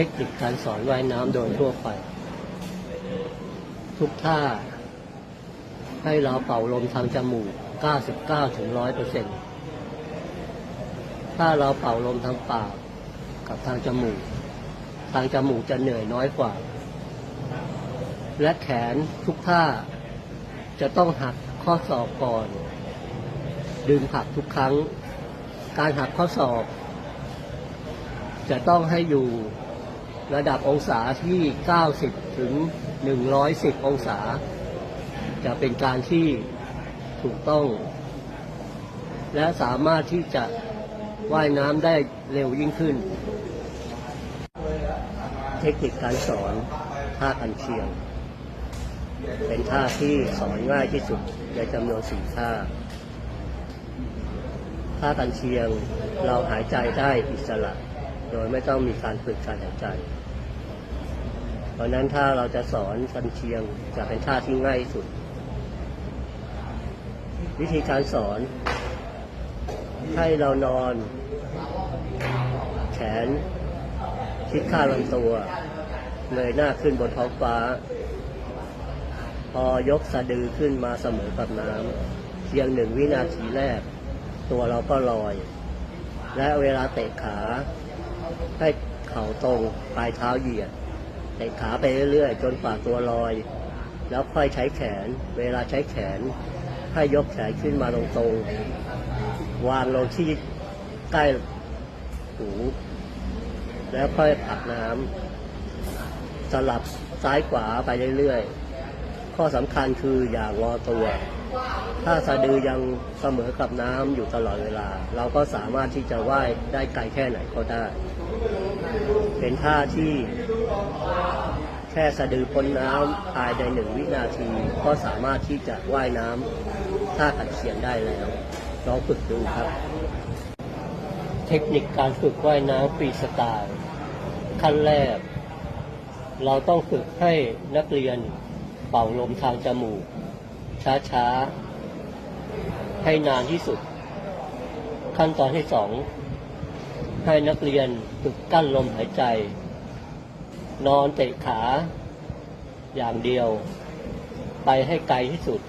เทคนิคการสอนว่ายน้ำโดยทั่วไป ทุกท่า ให้เราเป่าลมทางจมูก 99ถึง100เปอร์เซ็นต์ถ้าเราเป่าลมทางปากกับทางจมูก ทางจมูกจะเหนื่อยน้อยกว่า และแขนทุกท่า จะต้องหักข้อศอกก่อน ดึงผักทุกครั้ง การหักข้อศอกจะต้องให้อยู่ ระดับองศาที่ 90 ถึง 110 องศา จะเป็นการที่ถูกต้อง และสามารถที่จะว่ายน้ำได้เร็วยิ่งขึ้น เทคนิคการสอนท่ากันเชียง เป็นท่าที่สอนง่ายที่สุดในจำนวนสี่ท่าท่ากันเชียงเราหายใจได้อิสระ โดยไม่ต้องมีการฝึกการหายใจ เพราะนั้นถ้าเราจะสอนกันเชียงจะเป็นท่าที่ง่ายสุด วิธีการสอน ให้เรานอน แขนชิดข้างลำตัวเงยหน้าขึ้นบนท้องฟ้า พอยกสะดือขึ้นมาเสมอกับน้ำเพียงหนึ่งวินาทีแรก ตัวเราก็ลอย และเวลาเตะขา ให้เข่าตรงปลายเท้าเหยียด เตะขาไปเรื่อยๆ จนฝ่าตัวลอย แล้วค่อยใช้แขน เวลาใช้แขนให้ยกแขนขึ้นมาตรงๆวางลงที่ใกล้หู แล้วค่อยผักน้ำสลับซ้ายขวาไปเรื่อยๆ ข้อสำคัญคืออย่างอตัว ถ้าสะดือยังเสมอกับน้ำอยู่ตลอดเวลา เราก็สามารถที่จะว่ายได้ไกลแค่ไหนก็ได้ เป็นท่าที่ แค่สะดือพ้นน้ำภายในหนึ่งวินาที ก็สามารถที่จะว่ายน้ำท่าขัดเสียงได้แล้วลองฝึกดูครับ เทคนิคการฝึกว่ายน้ำฟรีสไตล์ขั้นแรก เราต้องฝึกให้นักเรียนเป่าลมทางจมูก ช้าๆ ให้นานที่สุด ขั้นตอนที่สองให้นักเรียนฝึกกั้นลมหายใจ นอนเตะขาอย่างเดียว ไปให้ไกลที่สุด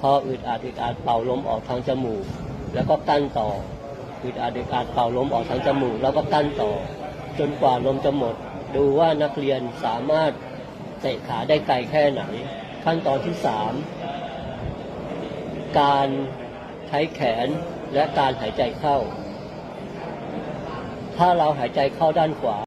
พออึดอัดอึดอัดเป่าลมออกทางจมูก แล้วก็กั้นต่ออึดอัดอึดอัดเป่าลมออกทางจมูก แล้วก็กั้นต่อ จนกว่าลมจะหมด ดูว่านักเรียนสามารถเตะขาได้ไกลแค่ไหน ขั้นตอนที่สามการใช้แขนและการหายใจเข้า ถ้าเราหายใจเข้าด้านขวา